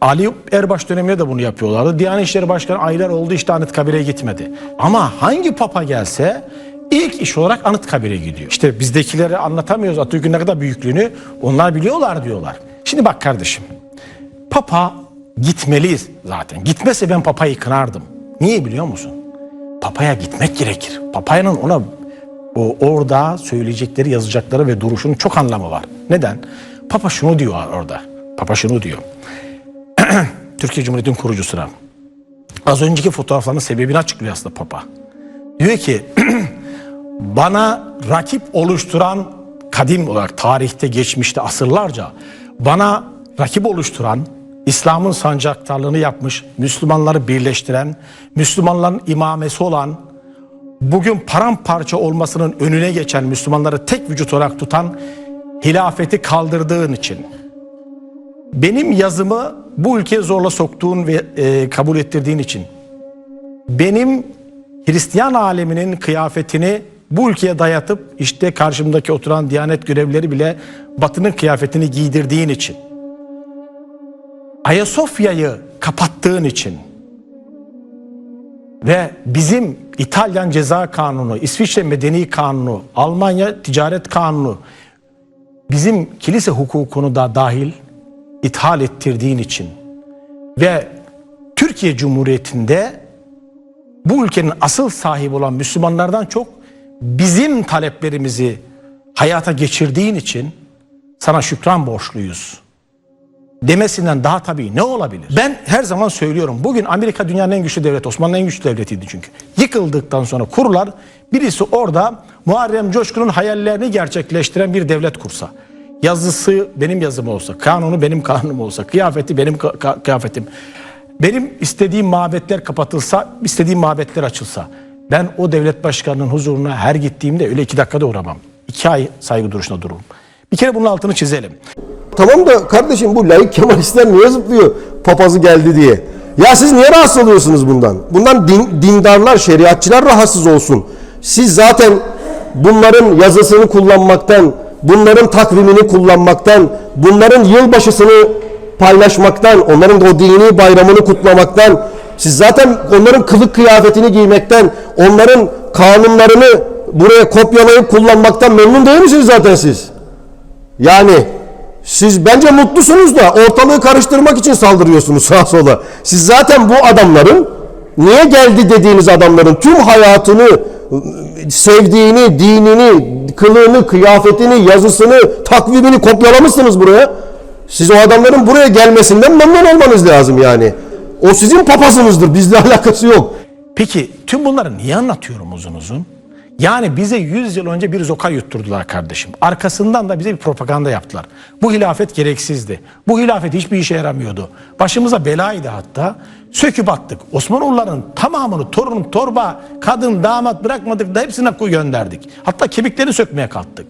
Ali Erbaş döneminde de bunu yapıyorlardı. Diyanet İşleri Başkanı aylar oldu işte Anıtkabir'e gitmedi. Ama hangi papa gelse ilk iş olarak Anıtkabir'e gidiyor. İşte bizdekileri anlatamıyoruz Atatürk'ün ne kadar büyüklüğünü. Onlar biliyorlar diyorlar. Şimdi bak kardeşim. Papa gitmeliyiz zaten. Gitmese ben papayı kınardım. Niye biliyor musun? Papaya gitmek gerekir. Papanın ona o orada söyleyecekleri, yazacakları ve duruşunun çok anlamı var. Neden? Papa şunu diyor orada. Papa şunu diyor. Türkiye Cumhuriyeti'nin kurucusuna. Az önceki fotoğrafların sebebini açıklıyor aslında Papa. Diyor ki bana rakip oluşturan kadim olarak tarihte geçmişte asırlarca bana rakip oluşturan İslam'ın sancaktarlığını yapmış, Müslümanları birleştiren, Müslümanların imamesi olan, bugün paramparça olmasının önüne geçen Müslümanları tek vücut olarak tutan hilafeti kaldırdığın için benim yazımı bu ülkeye zorla soktuğun ve e, kabul ettirdiğin için benim Hristiyan aleminin kıyafetini bu ülkeye dayatıp işte karşımdaki oturan diyanet görevlileri bile batının kıyafetini giydirdiğin için Ayasofya'yı kapattığın için ve bizim İtalyan ceza kanunu, İsviçre medeni kanunu, Almanya ticaret kanunu bizim kilise hukukunu da dahil ithal ettirdiğin için ve Türkiye Cumhuriyeti'nde bu ülkenin asıl sahibi olan Müslümanlardan çok bizim taleplerimizi hayata geçirdiğin için sana şükran borçluyuz. Demesinden daha tabii ne olabilir? Ben her zaman söylüyorum. Bugün Amerika dünyanın en güçlü devleti, Osmanlı'nın en güçlü devletiydi çünkü. Yıkıldıktan sonra kurular birisi orada Muharrem Coşkun'un hayallerini gerçekleştiren bir devlet kursa. Yazısı benim yazım olsa, kanunu benim kanunum olsa, kıyafeti benim kıyafetim. Benim istediğim mabetler kapatılsa, istediğim mabetler açılsa. Ben o devlet başkanının huzuruna her gittiğimde öyle iki dakikada uğramam. İki ay saygı duruşuna dururum. Bir kere bunun altını çizelim. Tamam da kardeşim bu laik Kemalistler niye zıplıyor papazı geldi diye? Ya siz niye rahatsız oluyorsunuz bundan? Bundan din, dindarlar, şeriatçılar rahatsız olsun. Siz zaten bunların yazısını kullanmaktan, bunların takvimini kullanmaktan, bunların yılbaşısını paylaşmaktan, onların o dini bayramını kutlamaktan, siz zaten onların kılık kıyafetini giymekten, onların kanunlarını buraya kopyalayıp kullanmaktan memnun değil misiniz zaten siz? Yani siz bence mutlusunuz da ortalığı karıştırmak için saldırıyorsunuz sağa sola. Siz zaten bu adamların niye geldi dediğiniz adamların tüm hayatını sevdiğini, dinini, kılığını, kıyafetini, yazısını, takvimini kopyalamışsınız buraya. Siz o adamların buraya gelmesinden memnun olmanız lazım yani. O sizin papazınızdır. Bizle alakası yok. Peki tüm bunları niye anlatıyorum uzun uzun? Yani bize 100 yıl önce bir zoka yutturdular kardeşim. Arkasından da bize bir propaganda yaptılar. Bu hilafet gereksizdi. Bu hilafet hiçbir işe yaramıyordu. Başımıza belaydı hatta. Söküp attık. Osmanoğulların tamamını torun, torba, kadın, damat bırakmadık da hepsine gönderdik. Hatta kemikleri sökmeye kalktık.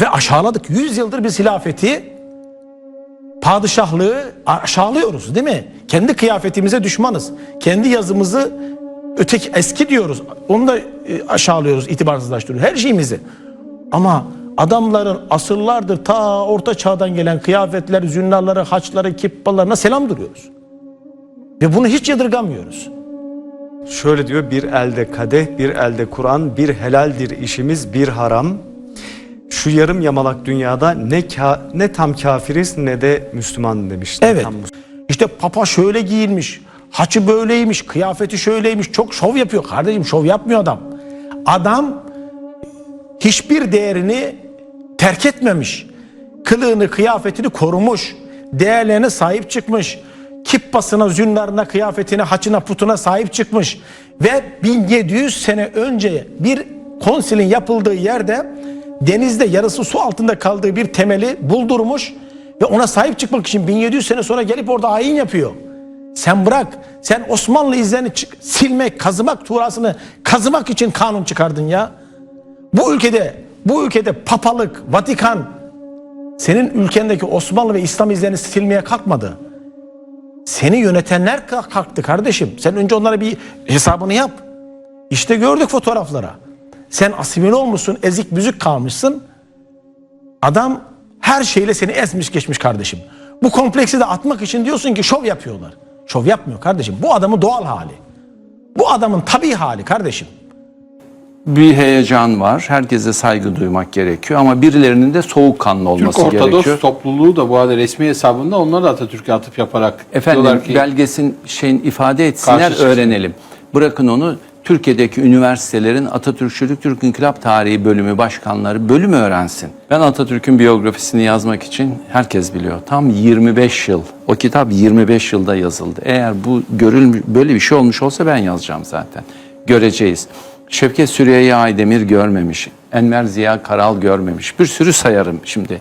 Ve aşağıladık. 100 yıldır biz hilafeti padişahlığı aşağılıyoruz değil mi? Kendi kıyafetimize düşmanız. Kendi yazımızı öteki eski diyoruz. Onu da e, aşağılıyoruz, itibarsızlaştırıyoruz. Her şeyimizi. Ama adamların asırlardır ta orta çağdan gelen kıyafetler, zünnarları, haçları, kippalarına selam duruyoruz. Ve bunu hiç yadırgamıyoruz. Şöyle diyor bir elde kadeh bir elde Kur'an bir helaldir işimiz bir haram. Şu yarım yamalak dünyada ne ka- ne tam kafiriz ne de Müslüman demiş. Evet. tam İşte papa şöyle giyinmiş. Haçı böyleymiş, kıyafeti şöyleymiş. Çok şov yapıyor. Kardeşim şov yapmıyor adam. Adam hiçbir değerini terk etmemiş. Kılığını, kıyafetini korumuş. Değerlerine sahip çıkmış. Kippasına, zünnarına, kıyafetine, haçına, putuna sahip çıkmış. Ve 1700 sene önce bir konsilin yapıldığı yerde denizde yarısı su altında kaldığı bir temeli buldurmuş ve ona sahip çıkmak için 1700 sene sonra gelip orada ayin yapıyor. Sen bırak. Sen Osmanlı izlerini silmek, kazımak tuğrasını kazımak için kanun çıkardın ya. Bu ülkede, bu ülkede papalık, Vatikan senin ülkendeki Osmanlı ve İslam izlerini silmeye kalkmadı. Seni yönetenler kalk- kalktı kardeşim. Sen önce onlara bir hesabını yap. İşte gördük fotoğraflara. Sen asimile olmuşsun, ezik büzük kalmışsın. Adam her şeyle seni ezmiş geçmiş kardeşim. Bu kompleksi de atmak için diyorsun ki şov yapıyorlar. Şov yapmıyor kardeşim. Bu adamın doğal hali. Bu adamın tabii hali kardeşim. Bir heyecan var. Herkese saygı duymak gerekiyor ama birilerinin de soğukkanlı Türk olması Ortodoks gerekiyor. topluluğu da bu arada resmi hesabında onlar da Atatürk'e atıp yaparak Efendim diyorlar ki belgesin şeyin ifade etsinler öğrenelim. Bırakın onu Türkiye'deki üniversitelerin Atatürkçülük Türk İnkılap Tarihi bölümü başkanları bölümü öğrensin. Ben Atatürk'ün biyografisini yazmak için herkes biliyor. Tam 25 yıl. O kitap 25 yılda yazıldı. Eğer bu görülmüş böyle bir şey olmuş olsa ben yazacağım zaten. Göreceğiz. Şevket Süreyya Aydemir görmemiş. Enver Ziya Karal görmemiş. Bir sürü sayarım şimdi.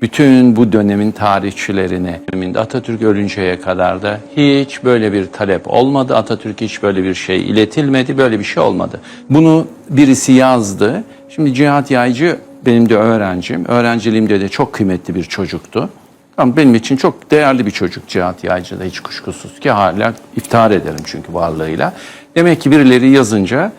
Bütün bu dönemin tarihçilerini, Atatürk ölünceye kadar da hiç böyle bir talep olmadı. Atatürk hiç böyle bir şey iletilmedi, böyle bir şey olmadı. Bunu birisi yazdı. Şimdi Cihat Yaycı benim de öğrencim. Öğrenciliğimde de çok kıymetli bir çocuktu. Ama benim için çok değerli bir çocuk Cihat Yaycı da hiç kuşkusuz ki hala iftihar ederim çünkü varlığıyla. Demek ki birileri yazınca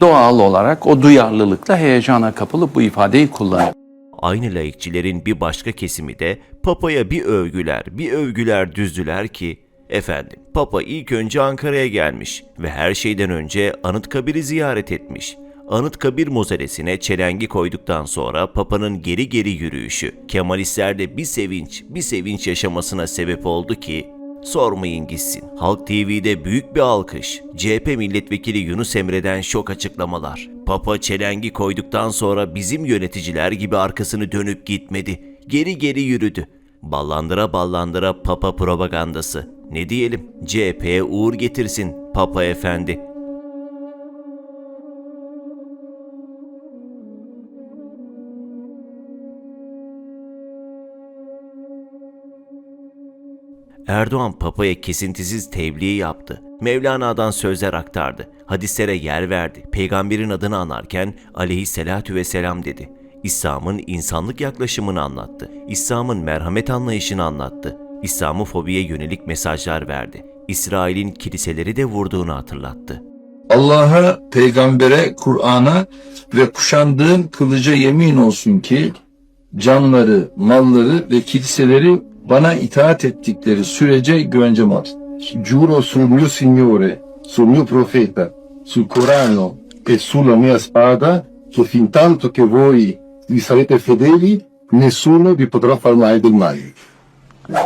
doğal olarak o duyarlılıkla heyecana kapılıp bu ifadeyi kullanıyor. Aynı laikçilerin bir başka kesimi de Papa'ya bir övgüler, bir övgüler düzdüler ki efendim Papa ilk önce Ankara'ya gelmiş ve her şeyden önce Anıtkabir'i ziyaret etmiş. Anıtkabir mozelesine çelengi koyduktan sonra Papa'nın geri geri yürüyüşü Kemalistlerde bir sevinç, bir sevinç yaşamasına sebep oldu ki Sormayın gitsin. Halk TV'de büyük bir alkış. CHP milletvekili Yunus Emre'den şok açıklamalar. Papa çelengi koyduktan sonra bizim yöneticiler gibi arkasını dönüp gitmedi. Geri geri yürüdü. Ballandıra ballandıra Papa propagandası. Ne diyelim? CHP'ye uğur getirsin Papa efendi. Erdoğan Papa'ya kesintisiz tebliğ yaptı. Mevlana'dan sözler aktardı. Hadislere yer verdi. Peygamberin adını anarken aleyhisselatu vesselam dedi. İslam'ın insanlık yaklaşımını anlattı. İslam'ın merhamet anlayışını anlattı. İslamofobiye yönelik mesajlar verdi. İsrail'in kiliseleri de vurduğunu hatırlattı. Allah'a, peygambere, Kur'an'a ve kuşandığım kılıca yemin olsun ki canları, malları ve kiliseleri bana itaat ettikleri sürece güvencem var. Giuro sul mio Signore, sul mio profeta, sul Corano e sulla mia spada che fin tanto che voi vi sarete fedeli, nessuno vi potrà far mai del male.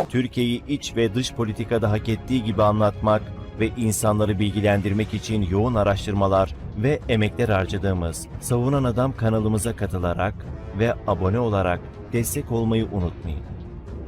Türkiye'yi iç ve dış politikada hak ettiği gibi anlatmak ve insanları bilgilendirmek için yoğun araştırmalar ve emekler harcadığımız Savunan Adam kanalımıza katılarak ve abone olarak destek olmayı unutmayın.